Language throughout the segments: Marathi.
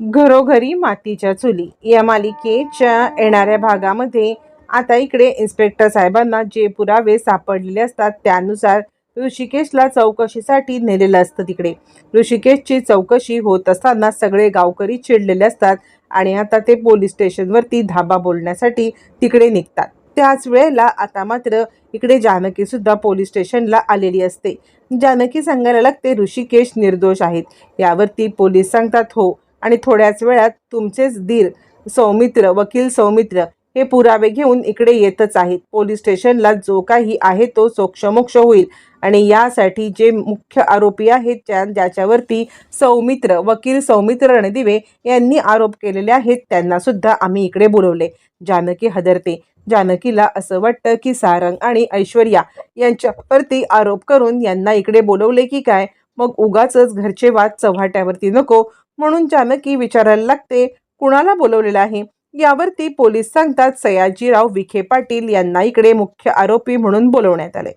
घरोघरी मातीच्या चुली. या मालिकेच्या येणाऱ्या भागामध्ये आता इकडे इन्स्पेक्टर साहेबांना जे पुरावे सापडलेले असतात त्यानुसार ऋषिकेशला चौकशीसाठी नेलेलं असतं तिकडे. ऋषिकेशची चौकशी होत असताना सगळे गावकरी चिडलेले असतात आणि आता ते पोलीस स्टेशनवरती धाबा बोलण्यासाठी तिकडे निघतात. त्याच वेळेला आता मात्र इकडे जानकी सुद्धा पोलीस स्टेशनला आलेली असते. जानकी सांगायला लागते ऋषिकेश निर्दोष आहेत. यावरती पोलीस सांगतात हो आणि थोड्याच वेळात तुमचेच दीर सौमित्र वकील सौमित्र हे पुरावे घेऊन इकडे येतच आहेत. पोलीस स्टेशनला जो काही आहे तो सोक्षमोक्ष होईल आणि यासाठी जे मुख्य आरोपी आहेत त्या ज्याच्यावरती सौमित्र वकील सौमित्र रणदिवे यांनी आरोप केलेले आहेत त्यांना सुद्धा आम्ही इकडे बोलवले. जानकी हदरते. जानकीला असं वाटतं की सारंग आणि ऐश्वर्या यांच्यावरती आरोप करून यांना इकडे बोलवले की काय? मग उगाचच घरचे वाद चव्हाट्यावरती नको म्हणून जानकी विचारायला लागते कुणाला बोलवलेलं आहे? यावरती पोलीस सांगतात सयाजीराव विखे पाटील यांना इकडे मुख्य आरोपी म्हणून बोलवण्यात आले.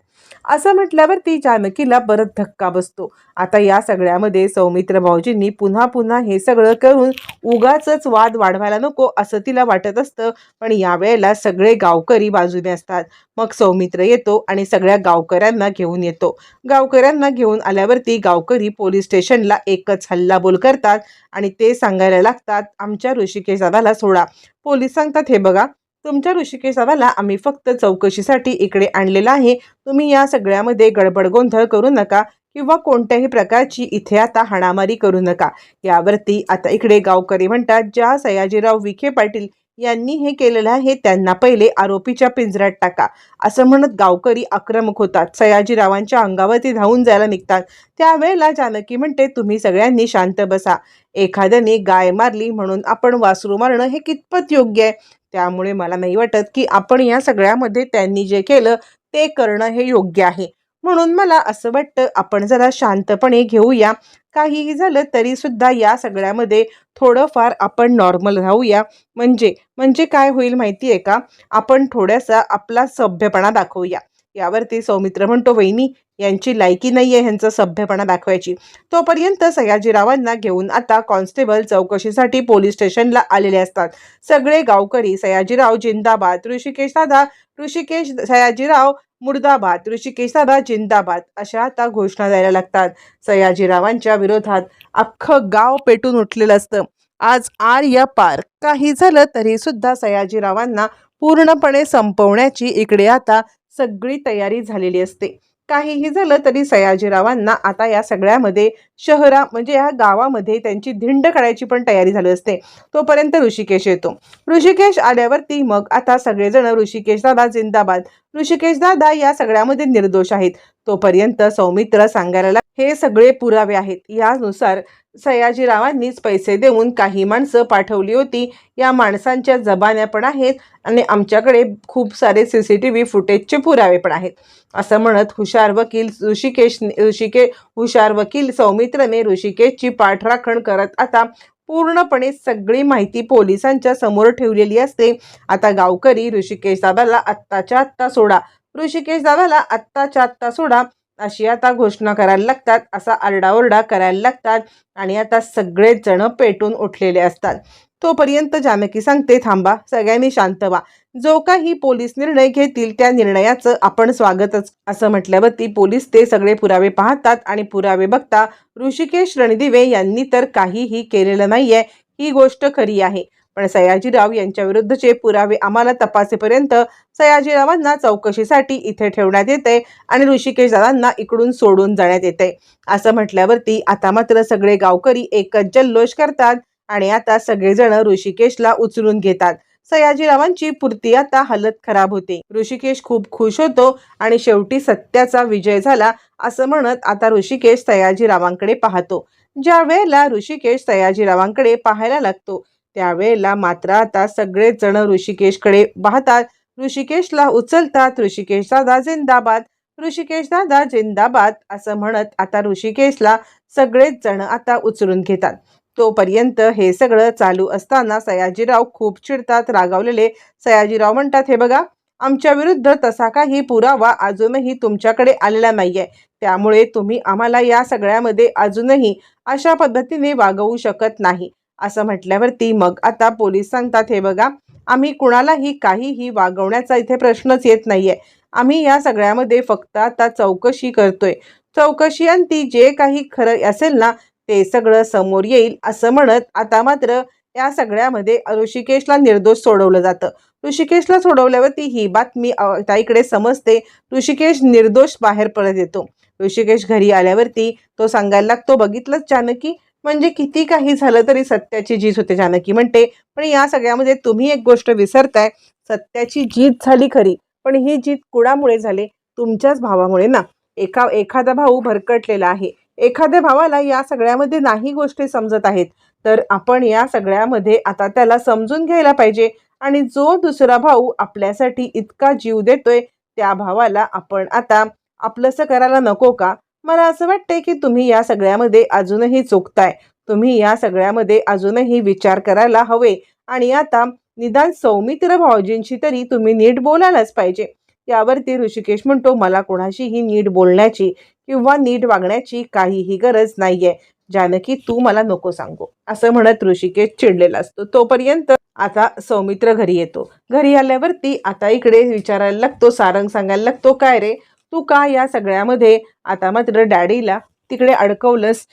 असं म्हटल्यावरती जानकीला परत धक्का बसतो. आता या सगळ्यामध्ये सौमित्र भाऊजींनी पुन्हा पुन्हा हे सगळं करून उगाच वाद वाढवायला नको असं तिला वाटत असतं. पण यावेळेला सगळे गावकरी बाजूने असतात. मग सौमित्र येतो आणि सगळ्या गावकऱ्यांना घेऊन येतो. गावकऱ्यांना घेऊन आल्यावरती गावकरी पोलीस स्टेशनला एकच हल्लाबोल करतात आणि ते सांगायला लागतात आमच्या ऋषिकेश दादाला सोडा. पोलीस सांगतात हे बघा तुमच्या ऋषिकेश आम्ही फक्त चौकशीसाठी इकडे आणलेला आहे. तुम्ही या सगळ्यामध्ये गडबड गोंधळ करू नका किंवा कोणत्याही प्रकारची इथे आता हाणामारी करू नका. यावरती आता इकडे गावकरी म्हणतात ज्या सयाजीराव विखे पाटील यांनी हे केलेलं आहे त्यांना पहिले आरोपीच्या पिंजऱ्यात टाका. असं म्हणत गावकरी आक्रमक होतात. सयाजीरावांच्या अंगावरती धावून जायला निघतात. त्यावेळेला जानकी म्हणते तुम्ही सगळ्यांनी शांत बसा. एखाद्याने गाय मारली म्हणून आपण वासरू मारणं हे कितपत योग्य आहे? त्यामुळे मला नाही वाटत की आपण या सगळ्यामध्ये त्यांनी जे केलं ते करणं हे योग्य आहे. म्हणून मला असं वाटतं आपण जरा शांतपणे घेऊया. काहीही झालं तरी सुद्धा या सगळ्यामध्ये थोडंफार आपण नॉर्मल राहूया. म्हणजे म्हणजे काय होईल माहिती आहे का? आपण थोडासा आपला सभ्यपणा दाखवूया. यावरती सौमित्र म्हणतो वहिनी यांची लायकी नाही आहे ह्यांचा सभ्यपणा दाखवायची. तोपर्यंत सयाजीरावांना घेऊन आता कॉन्स्टेबल चौकशीसाठी पोलीस स्टेशनला आलेले असतात. सगळे गावकरी सयाजीराव जिंदाबाद ऋषिकेश दादा ऋषिकेश सयाजीराव मुर्दाबाद ऋषिकेश दादा जिंदाबाद अशा आता घोषणा द्यायला लागतात. सयाजीरावांच्या विरोधात अख्खं गाव पेटून उठलेलं असतं. आज आर या पार. काही झालं तरी सुद्धा सयाजीरावांना पूर्णपणे संपवण्याची इकडे आता सगळी तयारी झालेली असते. काहीही झालं तरी सयाजीरावांना आता या सगळ्यामध्ये शहरा म्हणजे या गावामध्ये त्यांची धिंड काढायची पण तयारी झाली असते. तोपर्यंत ऋषिकेश येतो. ऋषिकेश आल्यावरती मग आता सगळेजण ऋषिकेश दादा जिंदाबाद. ऋषिकेश दादा या सगळ्यामध्ये निर्दोष आहेत. तोपर्यंत सौमित्र सांगायला हे सगळे पुरावे आहेत. यानुसार सयाजीरावांनीच पैसे देऊन काही माणसं पाठवली होती. या माणसांच्या जबान्या पण आहेत आणि आमच्याकडे खूप सारे सी सी टी व्ही फुटेजचे पुरावे पण आहेत. असं म्हणत हुशार वकील ऋषिकेश ऋषिके हुशार वकील सौमित्रने ऋषिकेशची पाठराखण करत आता पूर्णपणे सगळी माहिती पोलिसांच्या समोर ठेवलेली असते. आता गावकरी ऋषिकेश दादाला आत्ताच्या आत्ता सोडा. ऋषिकेश दादाला आत्ताच्या आत्ता सोडा अशी आता घोषणा करायला लागतात असा आरडाओरडा करायला लागतात आणि आता सगळेच जण पेटून उठलेले असतात. तोपर्यंत जानकी सांगते थांबा सगळ्यांनी शांत व्हा. जो काही पोलीस निर्णय घेतील त्या निर्णयाचं आपण स्वागतच. असं म्हटल्यावरती पोलीस ते सगळे पुरावे पाहतात आणि पुरावे बघता ऋषिकेश रणदिवे यांनी तर काहीही केलेलं नाहीये ही गोष्ट खरी आहे. पण सयाजीराव यांच्याविरुद्धचे पुरावे आम्हाला तपासेपर्यंत सयाजीरावांना चौकशीसाठी इथे ठेवण्यात येते आणि ऋषिकेश दादांना इकडून सोडून जाण्यात येते. असं म्हटल्यावरती आता मात्र सगळे गावकरी एकच जल्लोष करतात आणि आता सगळेजण ऋषिकेशला उचलून घेतात. सयाजीरावांची पूर्ती आता हालत खराब होते. ऋषिकेश खूप खुश होतो आणि शेवटी सत्याचा विजय झाला असं म्हणत आता ऋषिकेश सयाजीरावांकडे पाहतो. ज्या वेळेला ऋषिकेश सयाजीरावांकडे पाहायला लागतो त्यावेळेला मात्र आता सगळेच जण ऋषिकेशकडे पाहतात. ऋषिकेशला उचलतात ऋषिकेश दादा जिंदाबाद ऋषिकेश दादा जिंदाबाद असं म्हणत आता ऋषिकेशला सगळेच जण आता उचलून घेतात. तोपर्यंत हे सगळं चालू असताना सयाजीराव खूप चिडतात रागावलेले. सयाजीराव म्हणतात हे बघा आमच्या विरुद्ध तसा काही पुरावा अजूनही तुमच्याकडे आलेला नाहीये. त्यामुळे तुम्ही आम्हाला या सगळ्यामध्ये अजूनही अशा पद्धतीने वागवू शकत नाही. असं म्हटल्यावरती मग आता पोलीस सांगतात हे बघा आम्ही कुणालाही काहीही वागवण्याचा इथे प्रश्नच येत नाहीये. आम्ही या सगळ्यामध्ये फक्त आता चौकशी करतोय. चौकशी आणि ती जे काही खरं असेल ना ते सगळं समोर येईल असं म्हणत आता मात्र या सगळ्यामध्ये ऋषिकेशला निर्दोष सोडवलं जातं. ऋषिकेशला सोडवल्यावरती ही बातमी ताईकडे इकडे समजते. ऋषिकेश निर्दोष बाहेर परत येतो. ऋषिकेश घरी आल्यावरती तो सांगायला लागतो बघितलंच जानकी म्हणजे किती काही झालं तरी सत्याची जीत होते जानकी म्हणते. पण या सगळ्यामध्ये तुम्ही एक गोष्ट विसरताय. सत्याची जीत झाली खरी पण ही जीत कुणामुळे झाली? तुमच्याच भावामुळे ना. एका एखादा भाऊ भरकटलेला आहे. एखाद्या भावाला या सगळ्यामध्ये नाही गोष्टी समजत आहेत. तर आपण या सगळ्यामध्ये आता त्याला समजून घ्यायला पाहिजे. आणि जो दुसरा भाऊ आपल्यासाठी इतका जीव देतोय त्या भावाला आपण आता आपलंसं करायला नको का? मला असं वाटतंय की तुम्ही या सगळ्यामध्ये अजूनही चुकताय. तुम्ही या सगळ्यामध्ये अजूनही विचार करायला हवे. आणि आता निदान सौमित्र भाऊजींशी तरी तुम्ही नीट बोलायलाच पाहिजे. यावरती ऋषिकेश म्हणतो मला कोणाशीही नीट बोलण्याची किंवा नीट वागण्याची काहीही गरज नाहीये. जानकी तू मला नको सांगू. असं म्हणत ऋषिकेश चिडलेला असतो. तोपर्यंत आता सौमित्र घरी येतो. घरी आल्यावरती आता इकडे विचारायला लागतो सारंग सांगायला लागतो काय रे? तू का या सगळ्यामध्ये? आता मात्र डॅडीला तिकडे अडकवलंस.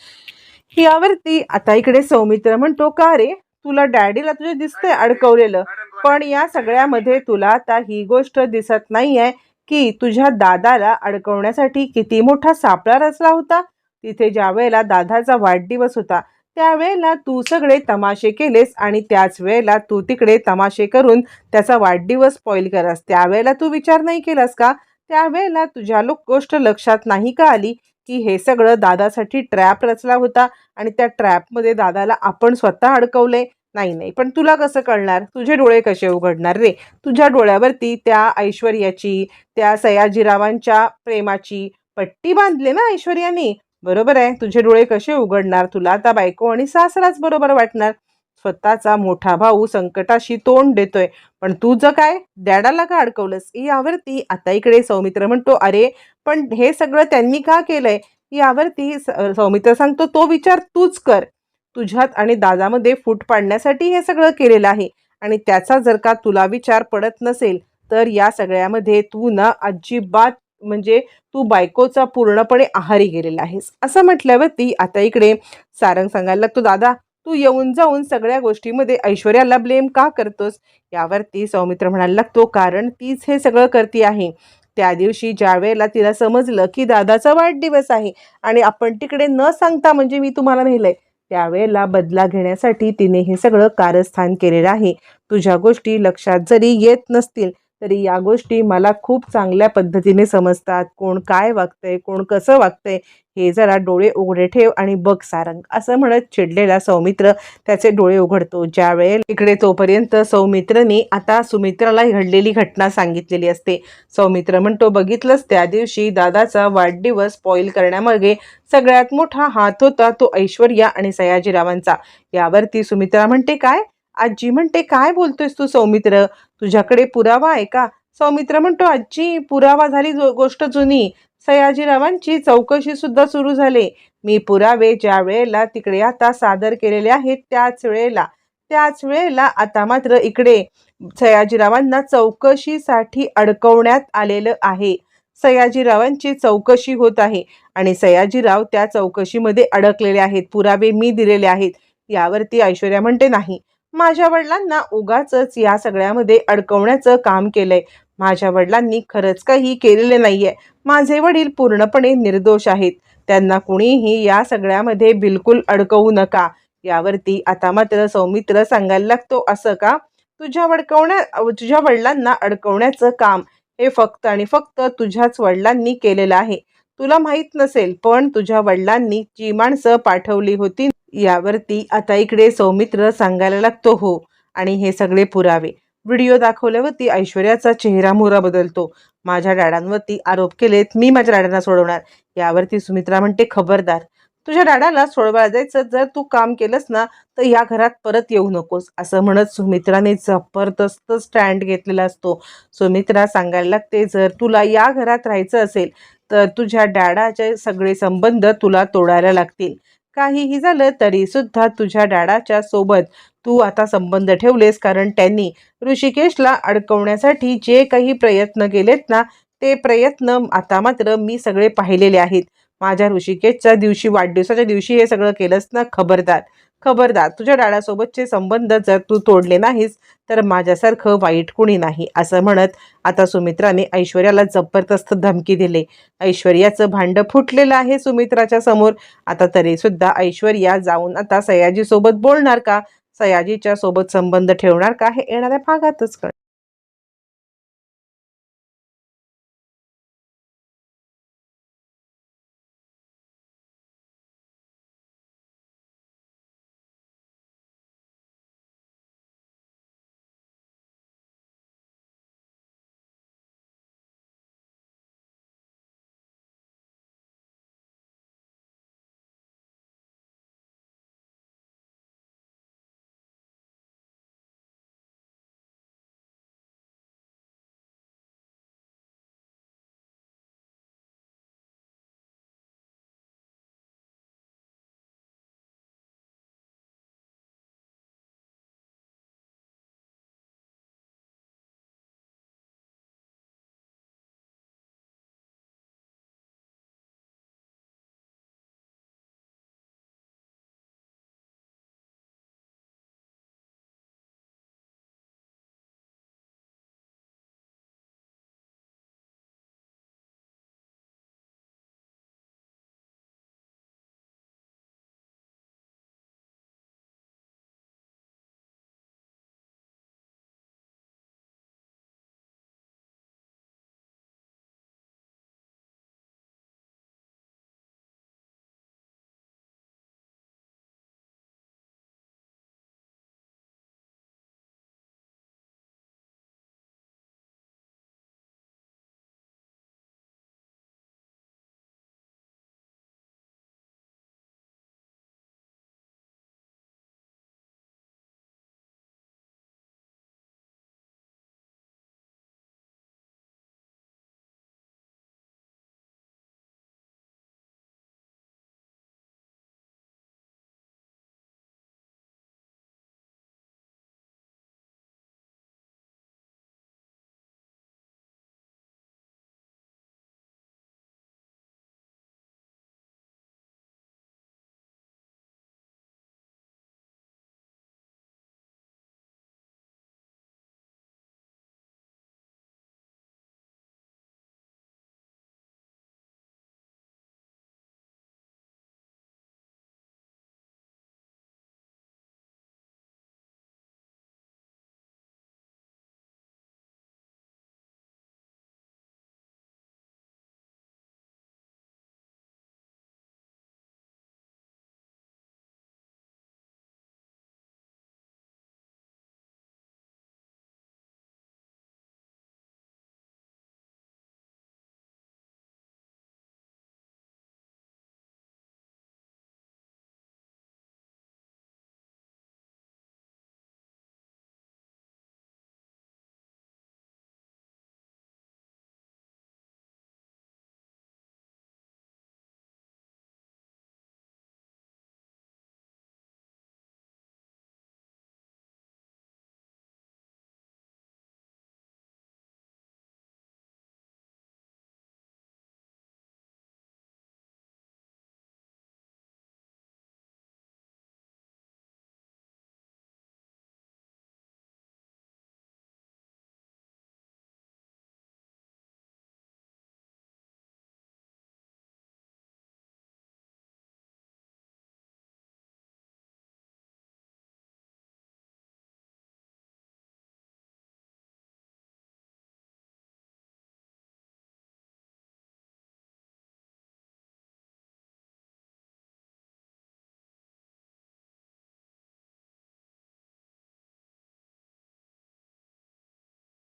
यावरती आता इकडे सौमित्र म्हणतो का रे? तुला डॅडीला तुझे दिसतंय अडकवलेलं. पण या सगळ्यामध्ये तुला आता ही गोष्ट दिसत नाहीये की तुझ्या दादाला अडकवण्यासाठी किती मोठा सापळा रचला होता. तिथे ज्या वेळेला दादाचा वाढदिवस होता त्यावेळेला तू सगळे तमाशे केलेस आणि त्याच वेळेला तू तिकडे तमाशे करून त्याचा वाढदिवस स्पॉईल करस. त्यावेळेला तू विचार नाही केलास का? त्यावेळेला तुझ्या लोक गोष्ट लक्षात नाही का आली? की हे सगळं दादासाठी ट्रॅप रचला होता आणि त्या ट्रॅपमध्ये दादाला आपण स्वतः अडकवले नाही नाही. पण तुला कसं कळणार? तुझे डोळे कसे उघडणार रे? तुझ्या डोळ्यावरती त्या ऐश्वर्याची त्या सयाजीरावांच्या प्रेमाची पट्टी बांधली ना ऐश्वर्याने? बरोबर आहे. तुझे डोळे कसे उघडणार? तुला आता बायको आणि सासराच बरोबर वाटणार. स्वतःचा मोठा भाऊ संकटाशी तोंड देतोय. पण तुझं काय? डॅडाला का अडकवलंस? यावरती आता इकडे सौमित्र म्हणतो अरे पण हे सगळं त्यांनी का केलंय? यावरती स- सौमित्र सांगतो तो विचार तूच कर. तुझ्यात आणि दादामध्ये फूट पाडण्यासाठी हे सगळं केलेलं आहे. आणि त्याचा जर का तुला विचार पडत नसेल तर या सगळ्यामध्ये तू ना अजिबात म्हणजे तू बायकोचा पूर्णपणे आहारी गेलेला आहेस. असं म्हटल्यावरती आता इकडे सारंग सांगायला लागतो दादा तू येऊन जाऊन सगळ्या गोष्टीमध्ये ऐश्वर्याला ब्लेम का करतोस? यावरती सौमित्र म्हणायला लागतो कारण तीच हे सगळं करती आहे. त्या दिवशी ज्या वेळेला तिला समजलं की दादाचा वाढदिवस आहे आणि आपण तिकडे न सांगता म्हणजे मी तुम्हाला नेलंय त्यावेळेला बदला घेण्यासाठी तिने हे सगळं कारस्थान केलेलं आहे. तुझ्या गोष्टी लक्षात जरी येत नसतील तरी या गोष्टी मला खूप चांगल्या पद्धतीने समजतात. कोण काय वागतंय कोण कसं वागतंय हे जरा डोळे उघडे ठेव आणि बघ सारंग. असं म्हणत चिडलेला सौमित्र त्याचे डोळे उघडतो. ज्यावेळेस इकडे तोपर्यंत सौमित्रने आता सुमित्राला घडलेली घटना सांगितलेली असते. सौमित्र म्हणतो बघितलंच त्या दिवशी दादाचा वाढदिवस स्पॉईल करण्यामागे सगळ्यात मोठा हात होता तो ऐश्वर्या आणि सयाजीरावांचा. यावरती सुमित्रा म्हणते काय? आजी म्हणते काय बोलतोयस तू सौमित्र? तुझ्याकडे पुरावा आहे का? सौमित्र म्हणतो आजी पुरावा झाली जो- गोष्ट जुनी. सयाजीरावांची चौकशी सुद्धा सुरू झाली. मी पुरावे ज्या वेळेला तिकडे आता सादर केलेले आहेत त्याच वेळेला त्याच वेळेला आता मात्र इकडे सयाजीरावांना चौकशीसाठी अडकवण्यात आलेलं आहे. सयाजीरावांची चौकशी होत आहे आणि सयाजीराव त्या चौकशीमध्ये अडकलेले आहेत पुरावे मी दिलेले आहेत. यावरती ऐश्वर्या म्हणते नाही माझ्या वडिलांना उगाच या सगळ्यामध्ये अडकवण्याचं काम केलंय. माझ्या वडिलांनी खरंच काही केलेले नाहीये. माझे वडील पूर्णपणे निर्दोष आहेत. त्यांना कुणीही या सगळ्यामध्ये बिलकुल अडकवू नका. यावरती आता मात्र सौमित्र सांगायला लागतो असं का? तुझ्या अडकवण्या तुझ्या वडिलांना अडकवण्याचं काम हे फक्त आणि फक्त तुझ्याच वडिलांनी केलेलं आहे. तुला माहीत नसेल पण तुझ्या वडिलांनी जी माणसं पाठवली होती यावरती आता इकडे सौमित्र सांगायला लागतो हो. आणि हे सगळे पुरावे. व्हिडिओ दाखवल्यावरती ऐश्वर्याचा चेहरा मोहरा बदलतो. माझ्या डॅडांवरती आरोप केलेत मी माझ्या डॅडांना सोडवणार? यावरती सुमित्रा म्हणते खबरदार तुझ्या डॅडाला सोडवायला जायचं जर तू काम केलंस ना तर या घरात परत येऊ नकोस. असं म्हणत सुमित्राने जबरदस्त स्टँड घेतलेला असतो. सुमित्रा सांगायला लागते जर तुला या घरात राहायचं असेल तर तुझ्या डॅडाचे सगळे संबंध तुला तोडायला लागतील. काहीही झालं तरी सुद्धा तुझ्या डॅडाच्या सोबत तू आता संबंध ठेवलेस कारण त्यांनी ऋषिकेशला अडकवण्यासाठी जे काही प्रयत्न केलेत ना ते प्रयत्न आता मात्र मी सगळे पाहिलेले आहेत. माझ्या ऋषिकेशच्या दिवशी वाढदिवसाच्या दिवशी हे सगळं केलंस ना खबरदार? खबरदार तुझ्या डाळासोबतचे संबंध जर तू तोडले नाहीस तर माझ्यासारखं वाईट कुणी नाही असं म्हणत आता सुमित्राने ऐश्वर्याला जबरदस्त धमकी दिली. ऐश्वर्याचं भांडं फुटलेलं आहे सुमित्राच्या समोर. आता तरीसुद्धा ऐश्वर्या जाऊन आता सयाजीसोबत बोलणार का? सयाजीच्या सोबत संबंध ठेवणार का हे येणाऱ्या भागातच कळ